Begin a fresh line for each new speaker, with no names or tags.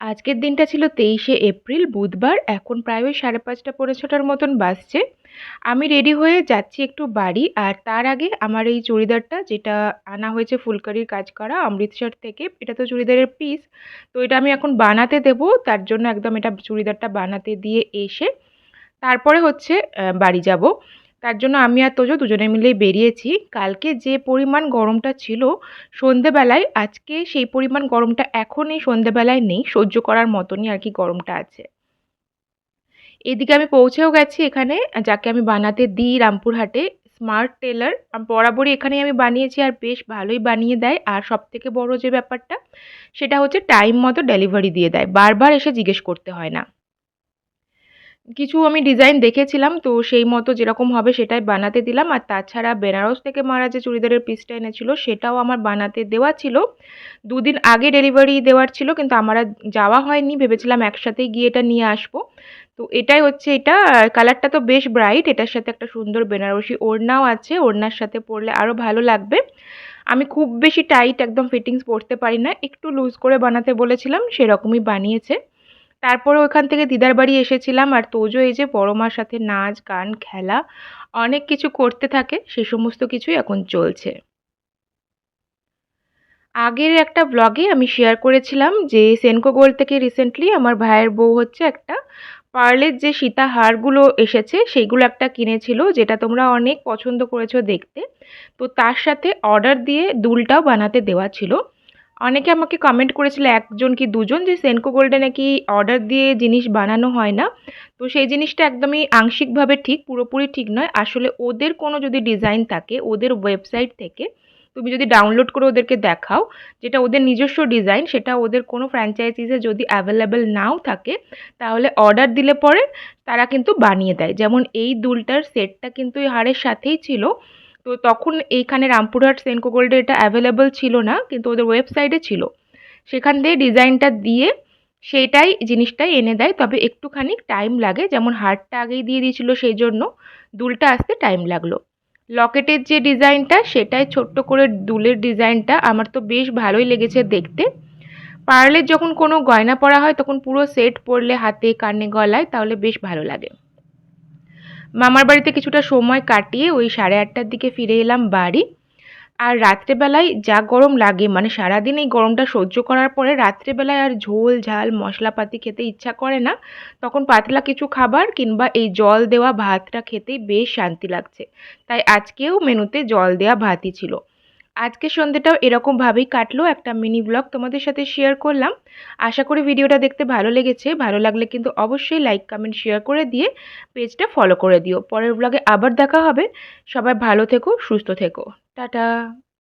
আজকের দিনটা ছিল তেইশে এপ্রিল, বুধবার। এখন প্রায় ওই সাড়ে পাঁচটা, পৌনে ছটার মতন বাসছে আমি রেডি হয়ে যাচ্ছি একটু বাড়ি, আর তার আগে আমার এই চুড়িদারটা, যেটা আনা হয়েছে ফুলকারির কাজ করা, অমৃতসর থেকে, এটা তো চুড়িদারের পিস তো এটা আমি এখন বানাতে দেবো। তার জন্য একদম এটা চুড়িদারটা বানাতে দিয়ে এসে, তারপরে হচ্ছে বাড়ি যাব। তার জন্য আমি আর তোজো দুজনে মিলেই বেরিয়েছি। কালকে যে পরিমাণ গরমটা ছিল সন্ধেবেলায়, আজকে সেই পরিমাণ গরমটা এখন এই সন্ধেবেলায় নেই, সহ্য করার মতনই আর কি গরমটা আছে। এদিকে আমি পৌঁছেও গেছি এখানে, যাকে আমি বানাতে দিই রামপুরহাটে স্মার্ট টেলার বরাবরই এখানেই আমি বানিয়েছি আর বেশ ভালোই বানিয়ে দেয়। আর সব থেকে বড় যে ব্যাপারটা, সেটা হচ্ছে টাইম মতো ডেলিভারি দিয়ে দেয়। বারবার এসে জিজ্ঞেস করতে হয় না। কিছু আমি ডিজাইন দেখেছিলাম, তো সেই মতো যেরকম হবে সেটাই বানাতে দিলাম। আর তাছাড়া বেনারস থেকে মারা যে চুড়িদারের পিসটা এনেছিল, সেটাও আমার বানাতে দেওয়া ছিল। দুদিন আগে ডেলিভারি দেওয়ার ছিল, কিন্তু আমার যাওয়া হয়নি। ভেবেছিলাম একসাথেই গিয়ে এটা নিয়ে আসব। তো এটাই হচ্ছে এটা। কালারটা তো বেশ ব্রাইট এটার সাথে একটা সুন্দর বেনারসি ওড়নাও আছে, ওড়নার সাথে পরলে আরও ভালো লাগবে। আমি খুব বেশি টাইট একদম ফিটিংস পরতে পারি না, একটু লুজ করে বানাতে বলেছিলাম, সেরকমই বানিয়েছে। তারপরে ওখান থেকে দিদার বাড়ি এসেছিলাম আর তোজো এই যে বড় মার সাথে নাচ, গান, খেলা, অনেক কিছু করতে থাকে, সে সমস্ত কিছুই এখন চলছে। আগের একটা ব্লগে আমি শেয়ার করেছিলাম যে সেনকো গোল্ড থেকে রিসেন্টলি আমার ভাইয়ের বউ হচ্ছে একটা পার্লের যে সীতা হারগুলো এসেছে সেইগুলো একটা কিনেছিল, যেটা তোমরা অনেক পছন্দ করেছ দেখতে। তো তার সাথে অর্ডার দিয়ে দুলটাও বানাতে দেওয়া ছিল। অনেকে আমাকে কমেন্ট করেছিল, একজন কি দুজন? যে সেনকো গোল্ডে নাকি অর্ডার দিয়ে জিনিস বানানো হয় না। তো সেই জিনিসটা একদমই আংশিকভাবে ঠিক, পুরোপুরি ঠিক নয়। আসলে ওদের কোনো যদি ডিজাইন থাকে, ওদের ওয়েবসাইট থেকে, তুমি যদি ডাউনলোড করে ওদেরকে দেখাও, যেটা ওদের নিজস্ব ডিজাইন সেটা ওদের কোনো ফ্র্যাঞ্চাইজিসে যদি অ্যাভেলেবেল নাও থাকে, তাহলে অর্ডার দিলে পরে তারা কিন্তু বানিয়ে দেয়। যেমন এই দুলটার সেটটা কিন্তু এই হারের সাথেই ছিল। তো তখন এইখানে রামপুরহাট সেনকো গোল্ডে এটা অ্যাভেলেবল ছিল না, কিন্তু ওদের ওয়েবসাইটে ছিল। সেখান দিয়ে ডিজাইনটা দিয়ে সেইটাই জিনিসটাই এনে দেয়, তবে একটুখানি টাইম লাগে, যেমন হারটা আগেই দিয়ে দিয়েছিল সেই জন্য দুলটা আসতে টাইম লাগল। লকেটের যে ডিজাইনটা সেটাই ছোট্ট করে দুলের ডিজাইনটা আমার তো বেশ ভালোই লেগেছে দেখতে। পার্লের যখন কোনো গয়না পরা হয়, তখন পুরো সেট পরলে হাতে, কানে, গলায়, তাহলে বেশ ভালো লাগে। মামার বাড়িতে কিছুটা সময় কাটিয়ে ওই সাড়ে আটটার দিকে ফিরে এলাম বাড়ি। আর রাত্রেবেলায় যা গরম লাগে মানে সারাদিন এই গরমটা সহ্য করার পরে রাত্রেবেলায় আর ঝোল, ঝাল, মশলাপাতি খেতে ইচ্ছা করে না, তখন পাতলা কিছু খাবার কিংবা এই জল দেওয়া ভাতটা খেতে বেশ শান্তি লাগছে। তাই আজকেও মেনুতে জল দেওয়া ভাতই ছিল। আজকের সন্ধ্যেটাও এরকমভাবেই কাটলো। একটা মিনি ব্লগ তোমাদের সাথে শেয়ার করলাম। আশা করি ভিডিওটা দেখতে ভালো লেগেছে। ভালো লাগলে কিন্তু অবশ্যই লাইক কমেন্ট শেয়ার করে দিয়ে পেজটা ফলো করে দিও। পরের ব্লগে আবার দেখা হবে। সবাই ভালো থেকো, সুস্থ থেকো। টাটা।